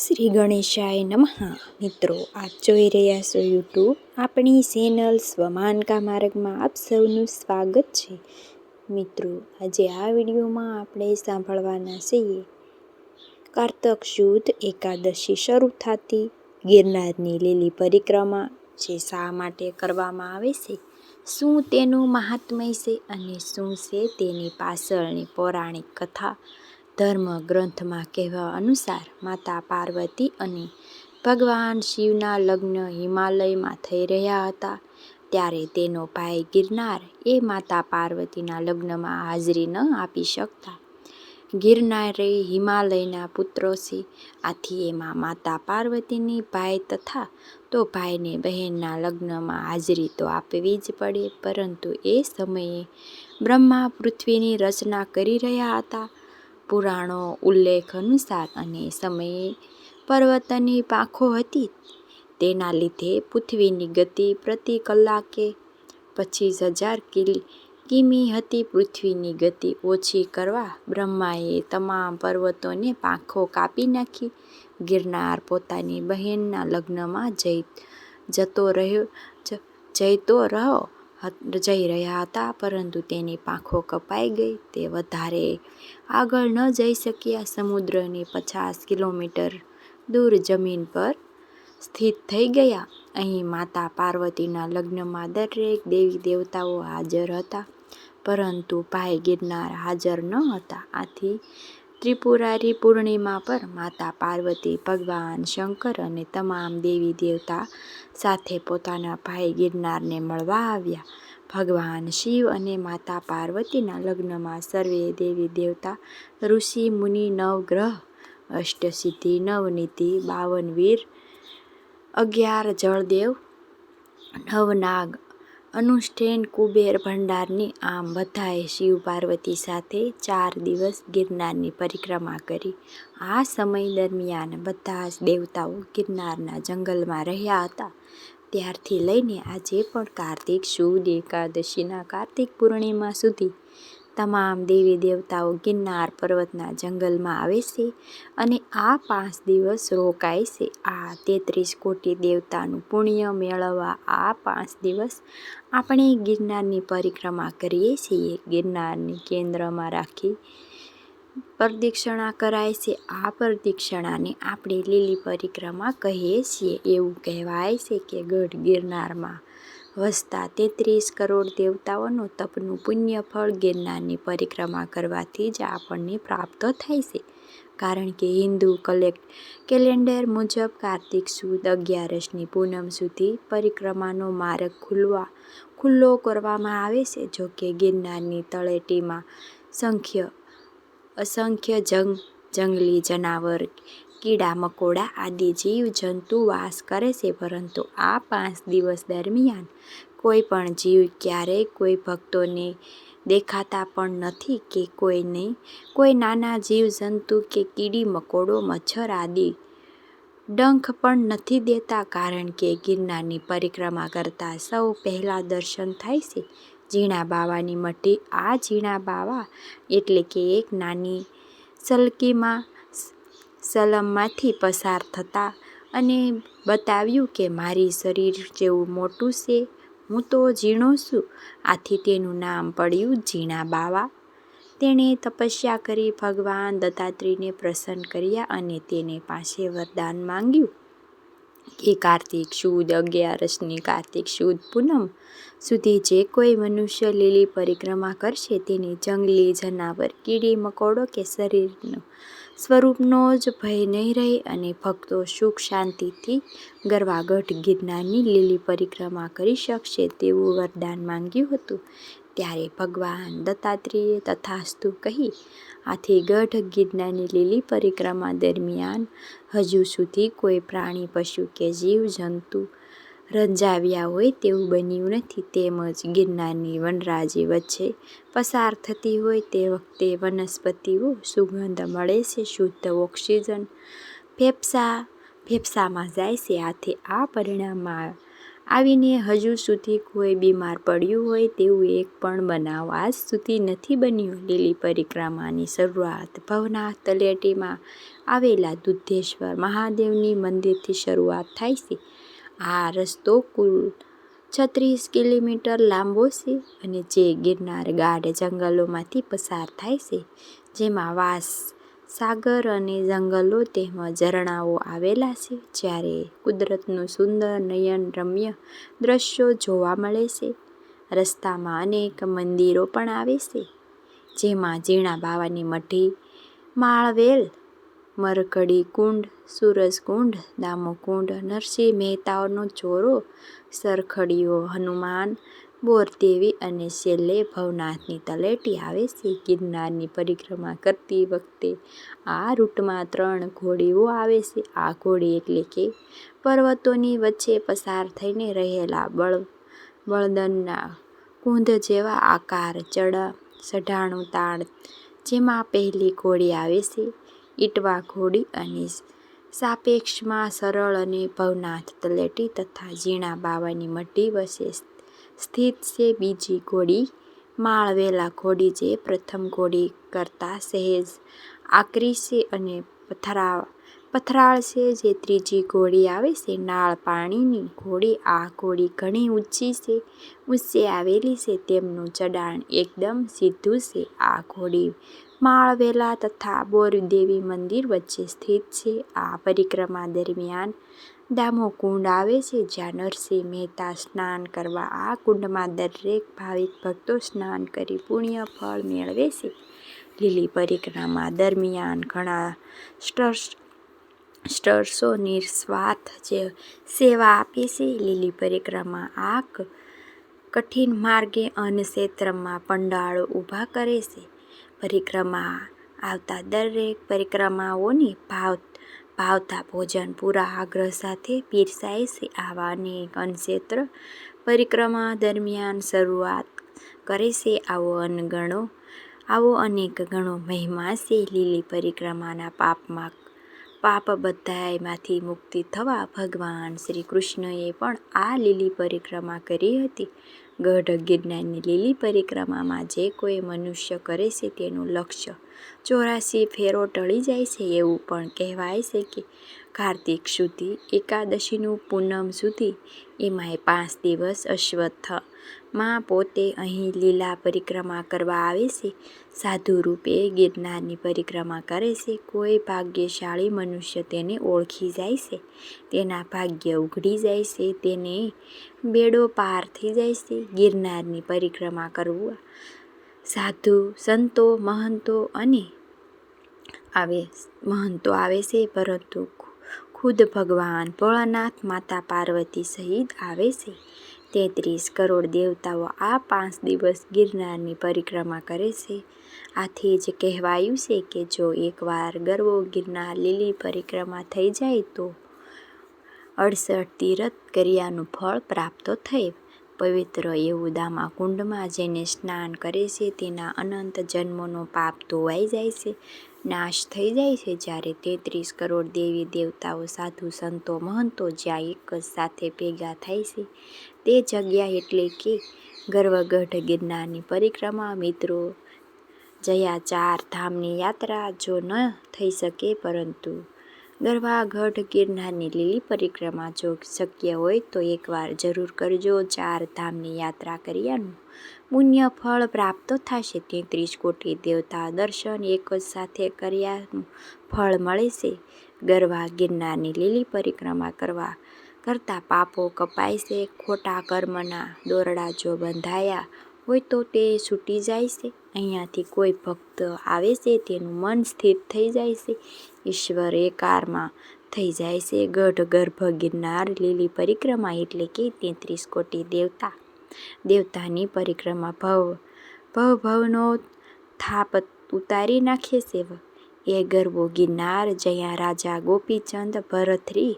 શ્રી ગણેશાય નમઃ. મિત્રો, આપ જોઈ રહ્યા છો યુટ્યુબ આપણી ચેનલ સ્વમાનકા માર્ગમાં આપ સૌનું સ્વાગત છે. મિત્રો, આજે આ વિડીયોમાં આપણે સાંભળવાના છીએ કારતક શુદ્ધ એકાદશી શરૂ થતી ગિરનારની લીલી પરિક્રમા જે શા માટે કરવામાં આવે છે? શું તેનું મહાત્મય છે અને શું છે તેની પાછળની પૌરાણિક કથા? ધર્મ ગ્રંથમાં કહેવા અનુસાર માતા પાર્વતી અને ભગવાન શિવના લગ્ન હિમાલયમાં થઈ રહ્યા હતા. ત્યારે તેનો ભાઈ ગિરનાર એ માતા પાર્વતીના લગ્નમાં હાજરી ન આપી શકતા. ગિરનારે હિમાલયના પુત્રો છે. આથી એમાં માતા પાર્વતીની ભાઈ તથા તો ભાઈને બહેનના લગ્નમાં હાજરી તો આપવી જ પડે, પરંતુ એ સમયે બ્રહ્મા પૃથ્વીની રચના કરી રહ્યા હતા. પુરાણો, ઉલ્લેખ, અનુસાર અને સમયે પર્વતની પાંખો હતી. તેના લીધે પૃથ્વીની ગતિ પ્રતિ કલાકે પચીસ હજાર કિમી હતી. પૃથ્વીની ગતિ ઓછી કરવા બ્રહ્માએ તમામ પર્વતોને પાંખો કાપી નાખી. ગિરનાર પોતાની બહેનના લગ્નમાં જઈ, જતો રહ્યો જઈતો રહ્યો. જઈ રહ્યા હતા, પરંતુ તેની પાંખો કપાઈ ગઈ. તે વધારે આગળ ન જઈ શક્યા. સમુદ્રની પચાસ કિલોમીટર દૂર જમીન પર સ્થિત થઈ ગયા. અહીં માતા પાર્વતીના લગ્નમાં દરેક દેવી દેવતાઓ હાજર હતા, પરંતુ ભાઈ ગિરનાર હાજર ન હતા. આથી ત્રિપુરારી પૂર્ણિમા પર માતા પાર્વતી, ભગવાન શંકર અને તમામ દેવી દેવતા સાથે પોતાના ભાઈ ગિરનારને મળવા આવ્યા. ભગવાન શિવ અને માતા પાર્વતીના લગ્નમાં સર્વે દેવી દેવતા, ઋષિ, મુનિ, નવગ્રહ, અષ્ટસિદ્ધિ, નવનીતિ બાવન વીર અગિયાર જળદેવ, નવનાગ અનુષ્ઠેન કુબેર ભંડારની આમ બધાએ શિવ પાર્વતી સાથે ચાર દિવસ ગિરનારની પરિક્રમા કરી. આ સમય દરમિયાન બધા જ દેવતાઓ ગિરનારના જંગલમાં રહ્યા હતા. ત્યારથી લઈને આજે પણ કાર્તિક, શુદ્ધ એકાદશીના કાર્તિક પૂર્ણિમા સુધી તમામ દેવી દેવતાઓ ગિરનાર પર્વતના જંગલમાં આવે છે અને આ પાંચ દિવસ રોકાય છે. આ તેત્રીસ કોટી દેવતાનું પુણ્ય મેળવવા આ પાંચ દિવસ આપણે ગિરનારની પરિક્રમા કરીએ છીએ. ગિરનારની કેન્દ્રમાં રાખી પ્રદક્ષિણા કરાય છે. આ પ્રદક્ષિણાને આપણે લીલી પરિક્રમા કહીએ છીએ. એવું કહેવાય છે કે ગઢ ગિરનારમાં વસતા તેત્રીસ કરોડ દેવતાઓનું તપનું પુણ્ય ફળ ગિરનારની પરિક્રમા કરવાથી જ આપણને પ્રાપ્ત થાય છે. કારણ કે હિન્દુ કલેક્ટ કેલેન્ડર મુજબ કાર્તિક સુદ અગિયારસની પૂનમ સુધી પરિક્રમાનો માર્ગ ખુલવા, ખુલ્લો કરવામાં આવે છે જોકે ગિરનારની તળેટીમાં સંખ્ય, અસંખ્ય જંગ, જંગલી જનાવર કીડા, મકોડા આદિ જીવજંતુ વાસ કરે છે, પરંતુ આ પાંચ દિવસ દરમિયાન કોઈ પણ જીવ ક્યારેય કોઈ ભક્તોને દેખાતા પણ નથી કે કોઈને. કોઈ નાના જીવજંતુ કે કીડી, મકોડો, મચ્છર આદિ ડંખ પણ નથી દેતા, કારણ કે ગિરનારની પરિક્રમા કરતા સૌ પહેલાં દર્શન થાય છે. ઝીણા બાવાની મઠી, આ ઝીણા બાવા એટલે કે એક નાની સલકીમાં સલમમાંથી પસાર થતા અને બતાવ્યું કે મારી શરીર જેવું મોટું છે, હું તો ઝીણો છું. આથી તેનું નામ પડ્યું ઝીણા બાવા. તેણે તપસ્યા કરી ભગવાન દત્તાત્રેયને પ્રસન્ન કર્યા અને તેને પાસે વરદાન માંગ્યું કે કાર્તિક સુદ અગિયારસની કાર્તિક સુદ પૂનમ સુધી જે કોઈ મનુષ્ય લીલી પરિક્રમા કરશે, તેની જંગલી જનાવર, કીડી, મકોડો કે શરીરનો સ્વરૂપનો જ ભય નહીં રહે અને ભક્તો સુખ શાંતિથી ગરવાગઢ ગિરનારની લીલી પરિક્રમા કરી શકશે તેવું વરદાન માંગ્યું હતું. ત્યારે ભગવાન દત્તાત્રેયે તથાસ્તુ કહી, આથી ગઢ ગિરનારની લીલી પરિક્રમા દરમિયાન હજુ સુધી કોઈ પ્રાણી, પશુ કે જીવ, જંતુ રંજાવ્યા હોય તેવું બન્યું નથી. તેમજ ગિરનારની વનરાજી વચ્ચે પસાર થતી હોય તે વખતે વનસ્પતિઓ સુગંધ મળે છે, શુદ્ધ ઓક્સિજન ફેફસા, ફેફસામાં જાય છે. આથી આ પરિણામમાં આવીને હજુ સુધી કોઈ બીમાર પડ્યું હોય તેવું એક પણ બનાવ આજ સુધી નથી બન્યું. લીલી પરિક્રમાની શરૂઆત ભવનાથ તલેટીમાં આવેલા દુધેશ્વર મહાદેવની મંદિરથી શરૂઆત થાય છે. આ રસ્તો કુલ છત્રીસ કિલોમીટર લાંબો છે અને જે ગિરનાર ગાઢ જંગલોમાંથી પસાર થાય છે, જેમાં વાસ, સાગર અને જંગલો તેમજ ઝરણાઓ આવેલા છે, જ્યારે કુદરતનું સુંદર નયનરમ્ય દ્રશ્યો જોવા મળે છે. રસ્તામાં અનેક મંદિરો પણ આવે છે, જેમાં ઝીણા બાવાની મઢી, માળવેલ મરકડી કુંડ સૂરજકુંડ દામોકુંડ નરસિંહ મહેતાઓનો ચોરો સરખડીયો હનુમાન બોરદેવી અને છેલ્લે ભવનાથની તળેટી આવે છે. ગિરનારની પરિક્રમા કરતી વખતે આ રૂટમાં ત્રણ ઘોડીઓ આવે છે. આ ઘોડી એટલે કે પર્વતોની વચ્ચે પસાર થઈને રહેલા બળ બળદના કુંદ જેવા આકાર, ચડા ચઢાણું તાણ જેમાં પહેલી ઘોડી આવે છે. ઈટવા, ઘોડી અને સાપેક્ષમાં સરળ અને ભવનાથ તલેટી તથા ઝીણા બાવાની મઢી વચ્ચે સ્થિત છે. બીજી ઘોડી માળવેલા ઘોડી જે પ્રથમ ઘોડી કરતાં સહેજ આકરી છે અને પથરા, પથરાળ છે. જે ત્રીજી ઘોડી આવે છે, નાળ પાણીની ઘોડી. આ ઘોડી ઘણી ઊંચી છે, ઊંચે આવેલી છે. તેમનું ચડાણ એકદમ સીધું છે. આ ઘોડી માળવેલા તથા બોરદેવી મંદિર વચ્ચે સ્થિત છે. આ પરિક્રમા દરમિયાન દામો કુંડ આવે છે, જ્યાં નરસિંહ મહેતા સ્નાન કરવા આ કુંડમાં દરેક ભાવિક ભક્તો સ્નાન કરી પુણ્ય ફળ મેળવે છે. લીલી પરિક્રમા દરમિયાન ઘણા સ્ટર્સ, સ્ટર્સો નિસ્વાર્થ જે સેવા આપે છે. લીલી પરિક્રમા આ કઠિન માર્ગે અન્ન ક્ષેત્રમાં પંડાળો ઊભા કરે છે. પરિક્રમા આવતા દરેક પરિક્રમાઓની ભાવ ભાવતા ભોજન પૂરા આગ્રહ સાથે પીરસાય છે. આવા અનેક અન્નક્ષેત્ર પરિક્રમા દરમિયાન શરૂઆત કરે છે. આવો અનગણો આવો અનેક ગણો મહિમા છે. લીલી પરિક્રમાના પાપમાં પાપ બધાયમાંથી મુક્તિ થવા ભગવાન શ્રી કૃષ્ણએ પણ આ લીલી પરિક્રમા કરી હતી. ગઢ ગિરનારની લીલી પરિક્રમામાં જે કોઈ મનુષ્ય કરે છે તેનું લક્ષ્ય ચોરાસી ફેરો ટળી જાય છે એવું પણ કહેવાય છે કે કાર્તિક સુધી, એકાદશીનું પૂનમ સુધી, એમાંય પાંચ દિવસ અશ્વત્થ માં પોતે અહીં લીલા પરિક્રમા કરવા આવે છે. સાધુ રૂપે ગિરનારની પરિક્રમા કરે છે. કોઈ ભાગ્યશાળી મનુષ્ય તેને ઓળખી જાય છે. તેના ભાગ્ય ઉઘડી જાય છે. તેને બેડો પાર થઈ જાય છે. ગિરનારની પરિક્રમા કરવું સાધુ, સંતો, મહંતો અને આવે, મહંતો આવે છે. પરંતુ ખુદ ભગવાન ભોળાનાથ માતા પાર્વતી સહિત આવે છે. તેત્રીસ કરોડ દેવતાઓ આ પાંચ દિવસ ગિરનારની પરિક્રમા કરે છે. આથી જ કહેવાયું છે કે જો એકવાર ગરવો ગિરનાર લીલી પરિક્રમા થઈ જાય તો અડસઠ તીરથ કર્યાનું ફળ પ્રાપ્ત થઈ પવિત્ર એવું દામા કુંડમાં જેને સ્નાન કરે છે તેના અનંત જન્મોનો પાપ ધોવાઈ જાય છે, નાશ થઈ જાય છે. જ્યારે તેત્રીસ કરોડ દેવી દેવતાઓ, સાધુ સંતો, મહંતો જ્યાં એક જ સાથે ભેગા થાય છે તે જગ્યા એટલે કે ગર્વગઢ ગિરનારની પરિક્રમા. મિત્રો જયા ચાર ધામની યાત્રા જો ન થઈ શકે પરંતુ ગરવાગઢ ગિરનારની લીલી પરિક્રમા જો શક્ય હોય તો એકવાર જરૂર કરજો ચાર ધામની યાત્રા કર્યાનું પુણ્ય ફળ પ્રાપ્ત થશે. તેત્રીસ કોટી દેવતા દર્શન એક જ સાથે કર્યાનું ફળ મળે છે. ગરવા ગિરનારની લીલી પરિક્રમા કરવા કરતાં પાપો કપાય છે. ખોટા કર્મના દોરડા જો બંધાયા હોય તો તે છૂટી જાય છે. અહીંયાથી કોઈ ભક્ત આવે છે તેનું મન સ્થિર થઈ જાય છે. ઈશ્વર એકારમાં થઈ જાય છે. ગઢ ગર્ભ ગિરનાર લીલી પરિક્રમા એટલે કે તેત્રીસ કોટી દેવતા. દેવતાની પરિક્રમા ભવ ભવ, ભવનો થાપ ઉતારી નાખે છે. એ ગરબો ગિરનાર જ્યાં રાજા ગોપીચંદ ભરથરી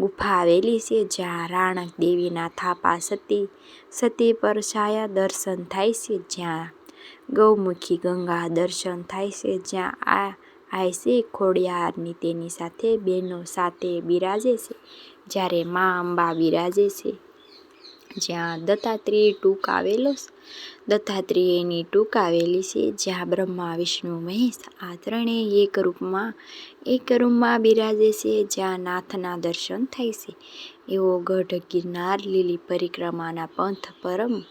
ગુફા આવેલી છે, જ્યાં રાણક દેવીના થાપા સતી સતી પર છાયા દર્શન થાય છે, જ્યાં ગૌમુખી ગંગા દર્શન થાય છે, જ્યાં આ આયસે ખોડિયારની તેની સાથે બહેનો સાથે બિરાજે છે, જ્યારે મા અંબા બિરાજે છે. જ્યાં દત્તાત્રેય ટૂંક આવેલો દત્તાત્રેયની ટૂંક આવેલી છે, જ્યાં બ્રહ્મા, વિષ્ણુ, મહેશ આ ત્રણેય એક રૂપમાં, એક રૂમમાં બિરાજે છે, જ્યાં નાથના દર્શન થાય છે. એવો ગઢ, ગિરનાર, લીલી પરિક્રમાના પંથ, પરમ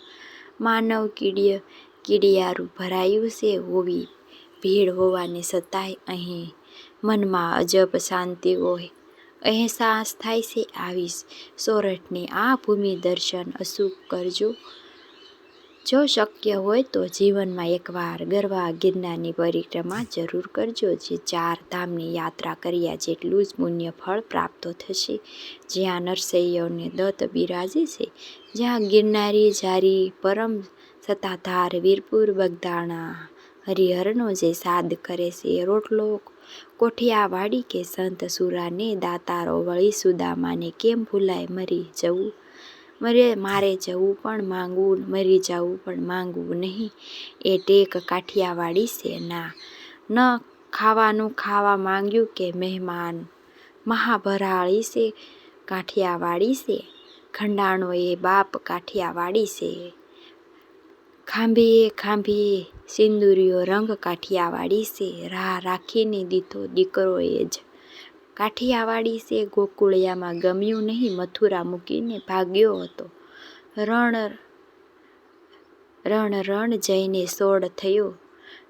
માનવ કીડિય, કીડિયારું ભરાયું છે. હોવી ભીડ હોવાને છતાંય અહીં મનમાં અજબ શાંતિ હોય. અહેસાસ થાય છે આવી સોરઠની આ ભૂમિ દર્શન અચૂક કરજો. જો શક્ય હોય તો જીવનમાં એકવાર ગરવા ગિરનારની પરિક્રમા જરૂર કરજો. જે ચાર ધામની યાત્રા કર્યા જેટલું જ પુણ્ય ફળ પ્રાપ્ત થશે. જ્યાં નરસૈયોને દત્ત બિરાજે છે, જ્યાં ગિરનારી જારી પરમ સત્તાધાર વીરપુર બગદાણા હરિહરનો જે સાદ કરે છે, રોટલો કોઠિયાવાડી કે સંત સુરાને દાતારો વળી સુદામાને કેમ ભૂલાય મરી જવું? મરે, મારે જવું પણ માંગવું, મરી જવું પણ માંગવું નહીં. એ ટેક કાઠિયાવાડી છે ના. ન ખાવાનું ખાવા માંગ્યું કે મહેમાન? મહાભરાળી છે, કાઠિયાવાડી છે. ખંડાણો એ બાપ કાઠિયાવાડી છે. ખાંભીએ ખાંભીએ સિંદુરિયો રંગ કાઠિયાવાડી સે, રાહ રાખીને દીધો દીકરોએ જ. કાઠિયાવાડી છે ગોકુળિયામાં ગમ્યું નહીં, મથુરા મૂકીને ભાગ્યો હતો. રણ રણ રણ જઈને સોળ થયો.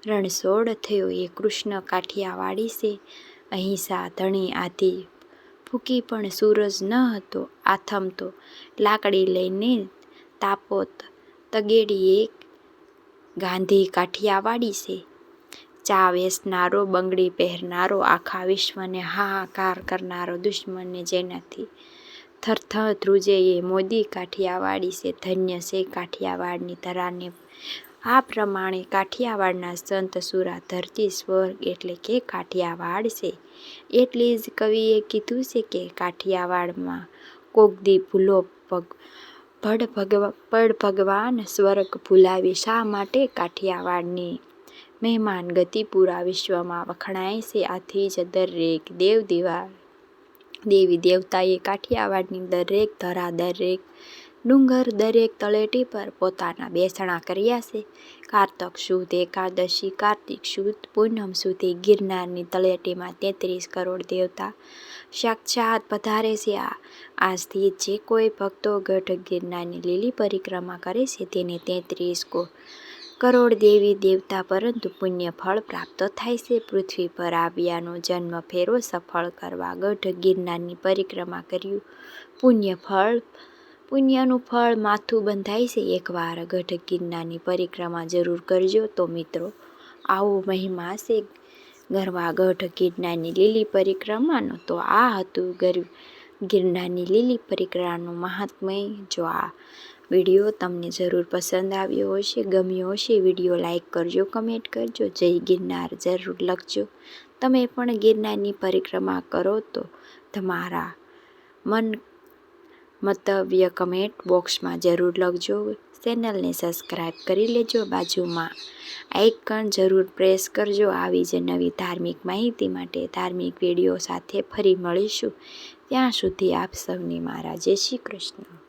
રણ સોળ થયો એ કૃષ્ણ કાઠિયાવાડી છે અહિંસા ધણી આધી ફૂકી પણ સૂરજ ન હતો, આથમતો. લાકડી લઈને તાપોત તગેડી એક ગાંધી કાઠિયાવાડી છે. ચા વેચનારો, બંગડી પહેરનારો, આખા વિશ્વને હાહાકાર કરનારો દુશ્મનને જેનાથી થરથર ધ્રુજે એ મોદી કાઠિયાવાડી છે, ધન્ય છે કાઠિયાવાડની ધરાને આ પ્રમાણે કાઠિયાવાડના સંત સુરા ધરતી સ્વર્ગ એટલે કે કાઠિયાવાડ છે. એટલે જ કવિએ કીધું છે કે કાઠિયાવાડમાં કોક દી ભૂલો પગ પડ ભગવા, પડ ભગવાન સ્વર્ગ ભૂલાવી, શા માટે કાઠિયાવાડની મહેમાન ગતિ પૂરા વિશ્વમાં વખણાય છે આથી જ દરેક દેવ દેવા, દેવી દેવતાએ કાઠિયાવાડની દરેક ધરા, દરેક ડુંગર, દરેક તળેટી પર પોતાના બેસણા કર્યા છે. કારતક સુદ, એકાદશી, કાર્તિક સુદ, પૂનમ સુધી ગિરનારની તળેટીમાં તેત્રીસ કરોડ દેવતા સાક્ષાત પધારે છે આ. આજથી જે કોઈ ભક્તો ગઢ ગિરનારની લીલી પરિક્રમા કરે છે તેને તેત્રીસ કો કરોડ દેવી દેવતા પરંતુ પુણ્ય ફળ પ્રાપ્ત થાય છે. પૃથ્વી પર આવ્યાનો જન્મ ફેરો સફળ કરવા ગઢ ગિરનારની પરિક્રમા કર્યું. પુણ્ય ફળ પુણ્યનું ફળ માથું બંધાય છે. એકવાર ગઢ ગિરનારની પરિક્રમા જરૂર કરજો તો મિત્રો, આવો મહિમા છે. ગરવા ગઢ ગિરનારની લીલી પરિક્રમાનો, તો આ હતું ગર ગિરનારની લીલી પરિક્રમાનું મહાત્મય. જો આ વીડિયો તમને જરૂર પસંદ આવ્યો હશે, ગમ્યો હશે, વીડિયો લાઇક કરજો, કમેન્ટ કરજો. જય ગિરનાર, જરૂર લખજો. તમે પણ ગિરનારની પરિક્રમા કરો તો તમારા મન મંતવ્ય કમેન્ટ બોક્સમાં જરૂર લખજો. ચેનલને સબસ્ક્રાઈબ કરી લેજો બાજુમાં. આઇકન જરૂર પ્રેસ કરજો. આવી જ નવી ધાર્મિક માહિતી માટે ધાર્મિક વીડિયો સાથે ફરી મળીશું. ત્યાં સુધી આપ સૌને મારા જય શ્રી કૃષ્ણ.